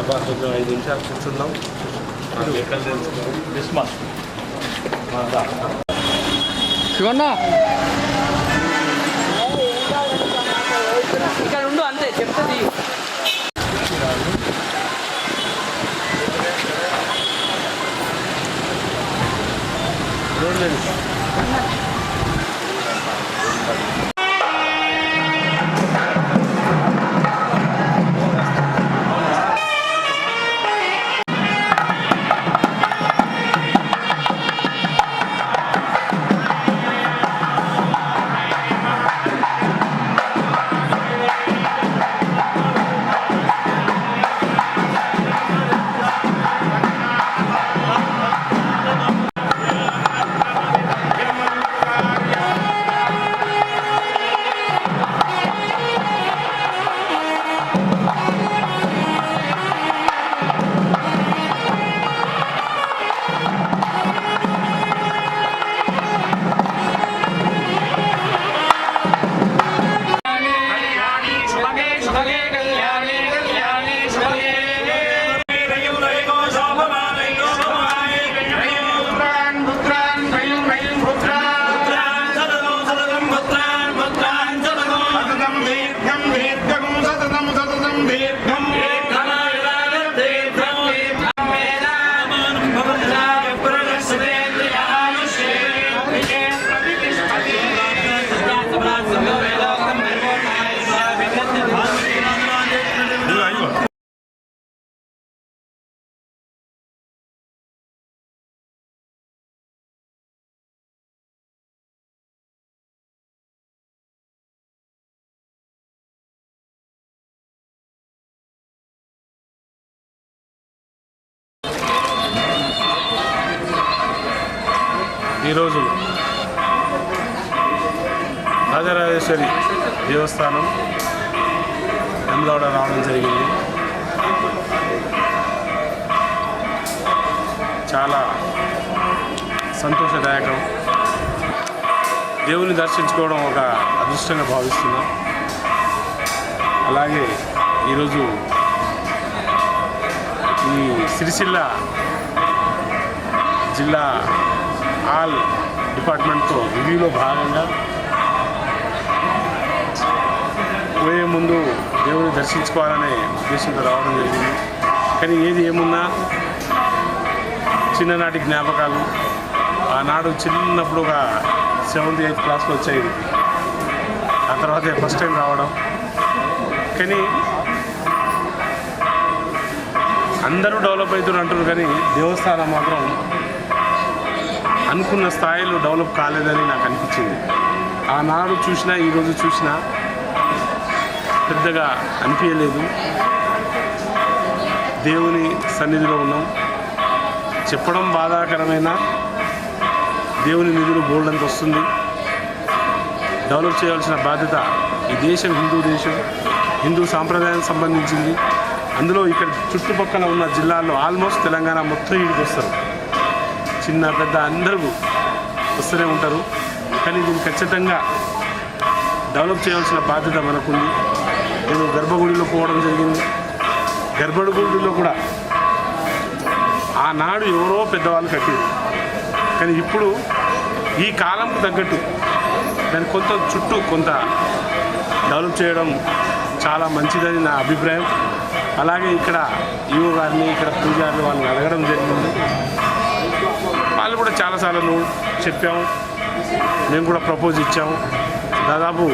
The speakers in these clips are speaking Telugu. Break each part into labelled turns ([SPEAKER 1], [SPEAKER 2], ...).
[SPEAKER 1] అబ్బా కొంచెం ఐదు నిమిషాలు రా.
[SPEAKER 2] శివన్న
[SPEAKER 3] ఇక్కడ ఉండు అంతే చెప్తుంది
[SPEAKER 1] చూడండి
[SPEAKER 4] come here.
[SPEAKER 1] ఈరోజు రాజరాజేశ్వరి దేవస్థానం వెమ్లవాడ రావడం జరిగింది. చాలా సంతోషదాయకం. దేవుని దర్శించుకోవడం ఒక అదృష్టంగా భావిస్తున్నాం. అలాగే ఈరోజు ఈ సిరిసిల్ల జిల్లా ఆల్ డిపార్ట్మెంట్తో రివ్యూలో భాగంగా పోయే ముందు దేవుని దర్శించుకోవాలనే ఉద్దేశంతో రావడం జరిగింది. కానీ ఏది ఏమున్నా చిన్ననాటి జ్ఞాపకాలు ఆనాడు చిన్నప్పుడు ఒక సెవెంత్ ఎయిత్ క్లాస్లో వచ్చేది ఆ తర్వాత ఫస్ట్ టైం రావడం. కానీ అందరూ డెవలప్ అవుతున్నారు అంటారు కానీ దేవస్థానం మాత్రం అనుకున్న స్థాయిలో డెవలప్ కాలేదని నాకు అనిపించింది. ఆనాడు చూసినా ఈరోజు చూసినా పెద్దగా అనిపించలేదు. దేవుని సన్నిధిలో ఉన్నాం. చెప్పడం బాధాకరమైన దేవుని నిధులు బోల్డంత వస్తుంది. డెవలప్ చేయాల్సిన బాధ్యత ఈ దేశం హిందూ దేశం హిందూ సాంప్రదాయానికి సంబంధించింది. అందులో ఇక్కడ చుట్టుపక్కల ఉన్న జిల్లాల్లో ఆల్మోస్ట్ తెలంగాణ మొత్తం ఇడికి వస్తారు. చిన్న పెద్ద అందరూ వస్తూనే ఉంటారు. కానీ దీన్ని ఖచ్చితంగా డెవలప్ చేయాల్సిన బాధ్యత మనకుంది. నేను గర్భగుడిలో పోవడం జరిగింది. గర్భగుడిలో కూడా ఆనాడు ఎవరో పెద్దవాళ్ళు కట్టేది. కానీ ఇప్పుడు ఈ కాలంకు తగ్గట్టు దాని కొంత చుట్టూ కొంత డెవలప్ చేయడం చాలా మంచిదని నా అభిప్రాయం. అలాగే ఇక్కడ ఈవో గారిని ఇక్కడ పూజారిని వాళ్ళని అడగడం జరిగింది. చాలాసార్లు చెప్పాము మేము కూడా ప్రపోజ్ ఇచ్చాము దాదాపు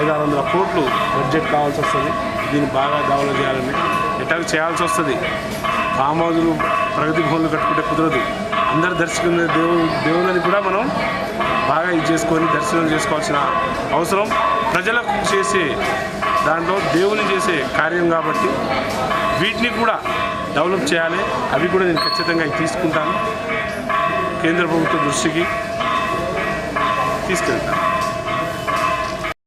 [SPEAKER 1] ఐదు ఆరు వందల కోట్లు బడ్జెట్ కావాల్సి వస్తుంది. దీన్ని బాగా డెవలప్ చేయాలని ఎటాక్ చేయాల్సి వస్తుంది. ఫామ్ హౌజులు ప్రగతి భవన్లు కట్టుకుంటే కుదరదు. అందరు దర్శకున్న దేవు దేవులని కూడా మనం బాగా ఇది చేసుకొని దర్శనం చేసుకోవాల్సిన అవసరం. ప్రజలకు చేసే దాంట్లో దేవుని చేసే కార్యం కాబట్టి వీటిని కూడా డెవలప్ చేయాలి. అవి కూడా నేను ఖచ్చితంగా తీసుకుంటాను. కేంద్ర ప్రభుత్వ దృష్టికి తీసుకెళ్తాను